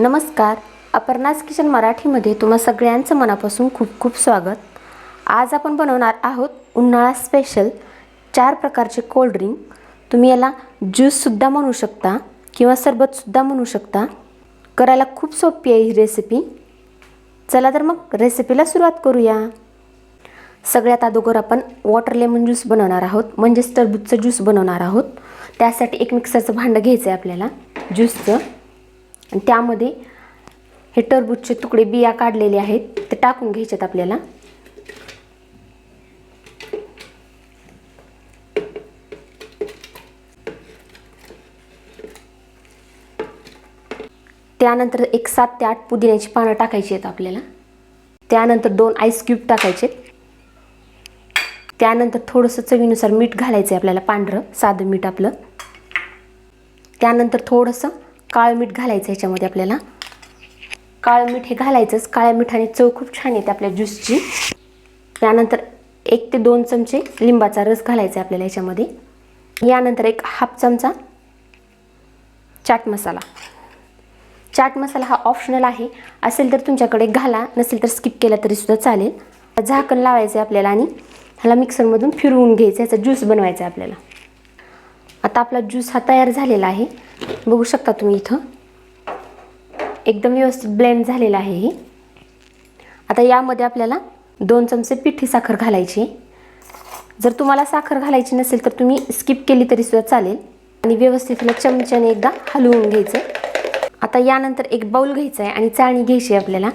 नमस्कार. अपर्णाज किचन मराठीमध्ये तुम्हा सगळ्यांचं मनापासून खूप खूप स्वागत. आज आपण बनवणार आहोत उन्हाळा स्पेशल चार प्रकारचे कोल्ड्रिंक तुम्ही याला ज्यूससुद्धा म्हणू शकता किंवा सरबतसुद्धा म्हणू शकता. करायला खूप सोपी आहे ही रेसिपी चला तर मग रेसिपीला सुरुवात करूया. सगळ्यात अगोदर आपण वॉटर लेमन ज्यूस बनवणार आहोत म्हणजेच टरबूजचं ज्यूस बनवणार आहोत. त्यासाठी एक मिक्सरचं भांडं घ्यायचं आहे आपल्याला ज्यूसचं आणि त्यामध्ये हे टरबूजचे तुकडे बिया काढलेले आहेत ते टाकून घ्यायचे आहेत आपल्याला. त्यानंतर एक सात ते आठ पुदिन्याची पानं टाकायची आहेत आपल्याला. त्यानंतर दोन आईस क्यूब टाकायचे त्यानंतर थोडंसं चवीनुसार मीठ घालायचं आहे आपल्याला पांढरं साधं मीठ आपलं. त्यानंतर थोडंसं काळं मीठ घालायचं ह्याच्यामध्ये आपल्याला. काळं मीठ हे घालायचंच. काळ्या मिठाने चव खूप छान येते आपल्या ज्यूसची. त्यानंतर एक ते दोन चमचे लिंबाचा रस घालायचा आहे आपल्याला ह्याच्यामध्ये यानंतर एक हाफ चमचा चाट मसाला. चाट मसाला हा ऑप्शनल आहे. असेल तर तुमच्याकडे घाला नसेल तर स्किप केला तरीसुद्धा चालेल. झाकण लावायचं आहे आपल्याला आणि ह्याला मिक्सरमधून फिरवून घ्यायचं याचा ज्यूस बनवायचा आहे आपल्याला. आता आपला ज्यूस हा तयार झालेला आहे. बघू शकता तुम्ही इथं. एकदम व्यवस्थित ब्लेंड झालेला आहे हे. आता यामध्ये आपल्याला दोन चमचे पिठी साखर घालायची. जर तुम्हाला साखर घालायची नसेल तर तुम्ही स्किप केली तरी सुद्धा चालेल. आणि व्यवस्थित ह्याला चमच्याने एकदा हलवून घ्यायचं आता यानंतर एक बाऊल घ्यायचा आहे आणि चाळणी घ्यायची आहे आपल्याला.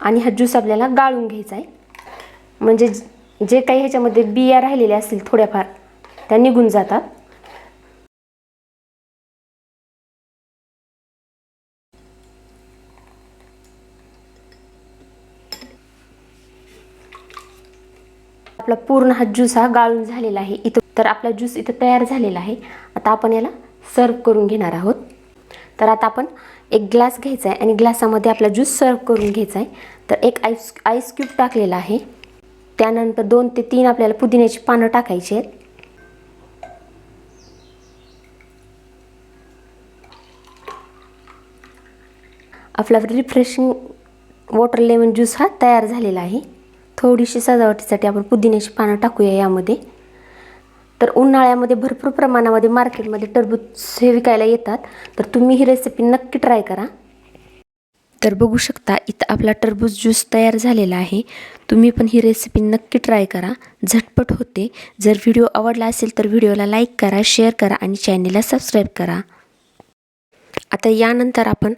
आणि हा ज्यूस आपल्याला गाळून घ्यायचा आहे म्हणजे जे काही ह्याच्यामध्ये बिया राहिलेल्या असतील थोड्याफार त्या निघून जातात. आपला पूर्ण हा ज्यूस हा गाळून झालेला आहे. इथं तर आपला ज्यूस इथं तयार झालेला आहे. आता आपण याला सर्व करून घेणार आहोत. तर आता आपण एक ग्लास घ्यायचा आहे आणि ग्लासामध्ये आपला ज्यूस सर्व करून घ्यायचा आहे. तर एक आईस आईस क्यूब टाकलेला आहे. त्यानंतर दोन ते तीन आपल्याला पुदिन्याची पानं टाकायची आहेत. आपला रिफ्रेशिंग वॉटर लेमन ज्यूस हा तयार झालेला आहे. थोडीशी सजावटीसाठी आपण पुदिन्याची पानं टाकूया यामध्ये. तर उन्हाळ्यामध्ये भरपूर प्रमाणामध्ये मार्केटमध्ये टरबूज हे विकायला येतात. तर तुम्ही ही रेसिपी नक्की ट्राय करा. तर बघू शकता इथं आपला टरबूज ज्यूस तयार झालेला आहे. तुम्ही पण ही रेसिपी नक्की ट्राय करा. झटपट होते. जर व्हिडिओ आवडला असेल तर व्हिडिओला लाईक करा शेअर करा आणि चॅनेलला सबस्क्राईब करा. आता यानंतर आपण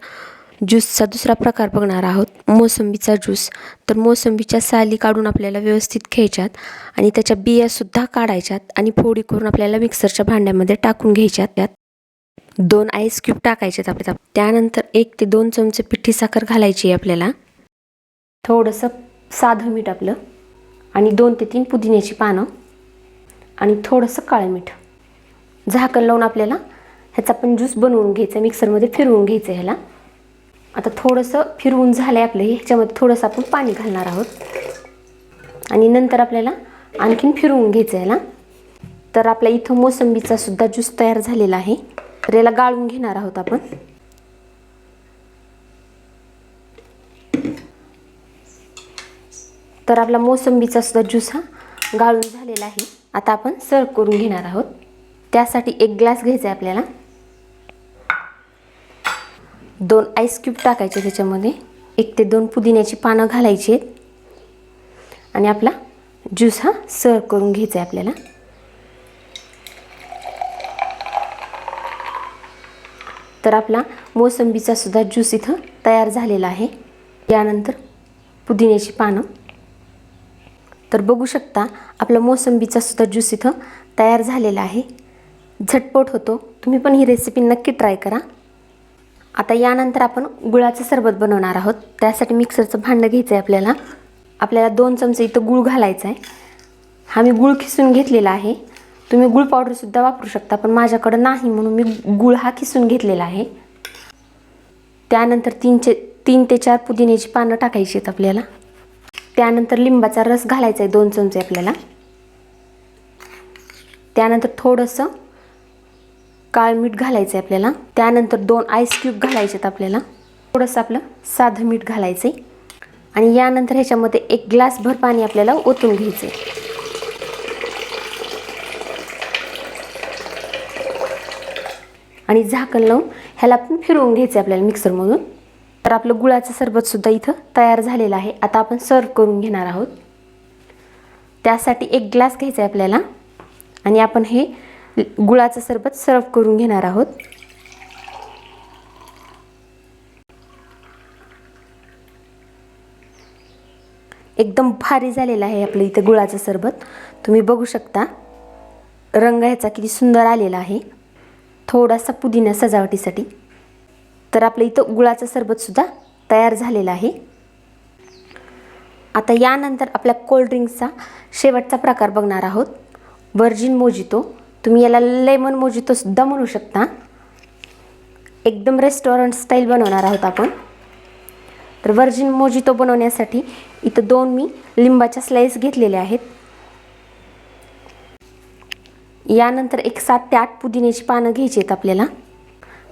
ज्यूसचा दुसरा प्रकार बघणार आहोत. मोसंबीचा ज्यूस. तर मोसंबीच्या साली काढून आपल्याला व्यवस्थित घ्यायच्यात आणि त्याच्या बियासुद्धा काढायच्यात आणि फोडी करून आपल्याला मिक्सरच्या भांड्यामध्ये टाकून घ्यायच्यात. त्यात दोन आईस क्यूब टाकायचेत आपल्या त्यानंतर एक ते दोन चमचे पिठी साखर घालायची आहे आपल्याला. थोडंसं साधं मीठ आपलं. आणि दोन ते तीन पुदिन्याची पानं. आणि थोडंसं काळं मीठ. झाकण लावून आपल्याला ह्याचा पण ज्यूस बनवून घ्यायचा मिक्सरमध्ये फिरवून घ्यायचं ह्याला. आता थोडंसं फिरवून झालं आहे आपलं हे. ह्याच्यामध्ये थोडंसं आपण पाणी घालणार आहोत. आणि नंतर आपल्याला आणखीन फिरवून घ्यायचं याला तर आपल्या इथं मोसंबीचा सुद्धा ज्यूस तयार झालेला आहे. तर याला गाळून घेणार आहोत आपण. तर आपला मोसंबीचा सुद्धा ज्यूस हा गाळून झालेला आहे. आता आपण सर्व करून घेणार आहोत. त्यासाठी एक ग्लास घ्यायचा आहे आपल्याला. दोन आईस क्यूब टाकायचे त्याच्यामध्ये. एक ते दोन पुदिन्याची पानं घालायची आहेत. आणि आपला ज्यूस हा सर्व करून घ्यायचा आहे आपल्याला. तर आपला मोसंबीचा सुद्धा ज्यूस इथं तयार झालेला आहे. यानंतर पुदिन्याची पानं. तर बघू शकता आपला मोसंबीचा सुद्धा ज्यूस इथं तयार झालेला आहे. झटपट होतो. तुम्ही पण ही रेसिपी नक्की ट्राय करा. आता यानंतर आपण गुळाचं सरबत बनवणार आहोत. त्यासाठी मिक्सरचं भांडं घ्यायचं आहे आपल्याला. आपल्याला दोन चमचे इथं गुळ घालायचा आहे हा मी गुळ खिसून घेतलेला आहे. तुम्ही गुळ पावडरसुद्धा वापरू शकता पण माझ्याकडं नाही म्हणून मी गुळ हा खिसून घेतलेला आहे. त्यानंतर तीनचे तीन ते चार पुदिन्याची पानं टाकायची आहेत आपल्याला. त्यानंतर लिंबाचा रस घालायचा आहे दोन चमचे आपल्याला. त्यानंतर थोडंसं काळं मीठ घालायचं आहे आपल्याला. त्यानंतर दोन आईस क्यूब घालायचे आहेत आपल्याला. थोडंसं आपलं साधं मीठ घालायचं आहे आणि यानंतर ह्याच्यामध्ये एक ग्लासभर पाणी आपल्याला ओतून घ्यायचं आहे आणि झाकण लावून ह्याला पण फिरवून घ्यायचं आहे आपल्याला मिक्सरमधून. तर आपलं गुळाचं सरबतसुद्धा इथं तयार झालेलं आहे. आता आपण सर्व करून घेणार आहोत. त्यासाठी एक ग्लास घ्यायचा आहे आपल्याला. आणि आपण हे गुळाचं सरबत सर्व करून घेणार आहोत. एकदम भारी झालेलं आहे आपलं इथं गुळाचं सरबत. तुम्ही बघू शकता. रंग ह्याचा किती सुंदर आलेला आहे. थोडासा पुदिना सजावटीसाठी. तर आपलं इथं गुळाचं सरबतसुद्धा तयार झालेलं आहे. आता यानंतर आपल्या कोल्ड्रिंक्सचा शेवटचा प्रकार बघणार आहोत. व्हर्जिन मोजितो तुम्ही याला लेमन मोजितोसुद्धा म्हणू शकता. एकदम रेस्टॉरंट स्टाईल बनवणार आहोत आपण. तर व्हर्जिन मोजितो बनवण्यासाठी इथं दोन मी लिंबाच्या स्लाईस घेतलेल्या आहेत. यानंतर एक सात ते आठ पुदिन्याची पानं घ्यायची आहेत आपल्याला.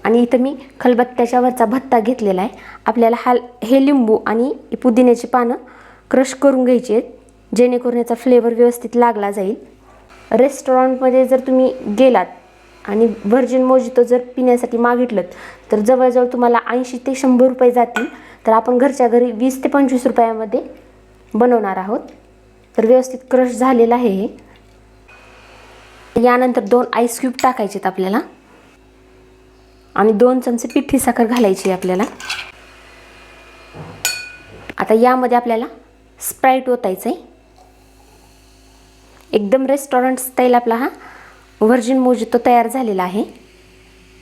आणि इथं मी खलबत्त्याच्या वरचा भत्ता घेतलेला आहे. आपल्याला हा हे लिंबू आणि पुदिन्याची पानं क्रश करून घ्यायची आहेत. जेणेकरून याचा फ्लेवर व्यवस्थित लागला जाईल. रेस्टॉरंटमध्ये जर तुम्ही गेलात आणि व्हर्जिन मोजितो जर पिण्यासाठी मागितलं तर जवळजवळ तुम्हाला ऐंशी ते शंभर रुपये जातील. तर आपण घरच्या घरी वीस ते पंचवीस रुपयामध्ये बनवणार आहोत. तर व्यवस्थित क्रश झालेलं आहे हे. यानंतर दोन आईस क्यूब टाकायचे आहेत आपल्याला. आणि दोन चमचे पिठी साखर घालायची आहे आपल्याला. आता यामध्ये आपल्याला स्प्राईट ओतायचं आहे एकदम रेस्टॉरंट स्टाईल आपला हा. व्हर्जिन मोजितो तयार झालेला आहे.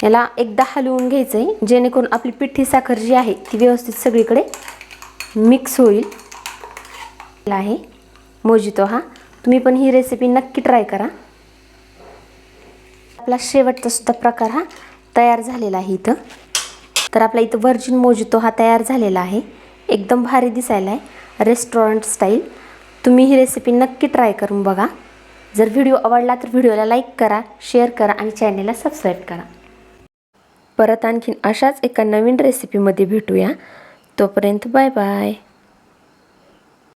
याला एकदा हलवून घ्यायचं आहे जेणेकरून आपली पिठी साखर जी आहे ती व्यवस्थित सगळीकडे मिक्स होईल. आहे मोजितो हा. तुम्ही पण ही रेसिपी नक्की ट्राय करा. आपला शेवटचा सुद्धा प्रकार हा तयार झालेला आहे इथं. तर आपला इथं व्हर्जिन मोजितो हा तयार झालेला आहे. एकदम भारी दिसायला आहे रेस्टॉरंट स्टाईल तुम्ही ही रेसिपी नक्की ट्राय करून बघा. जर व्हिडिओ आवडला तर व्हिडिओला लाईक करा शेअर करा आणि चॅनलला सबस्क्राईब करा. परत आणखीन अशाच एका नवीन रेसिपीमध्ये भेटूया. तोपर्यंत बाय बाय.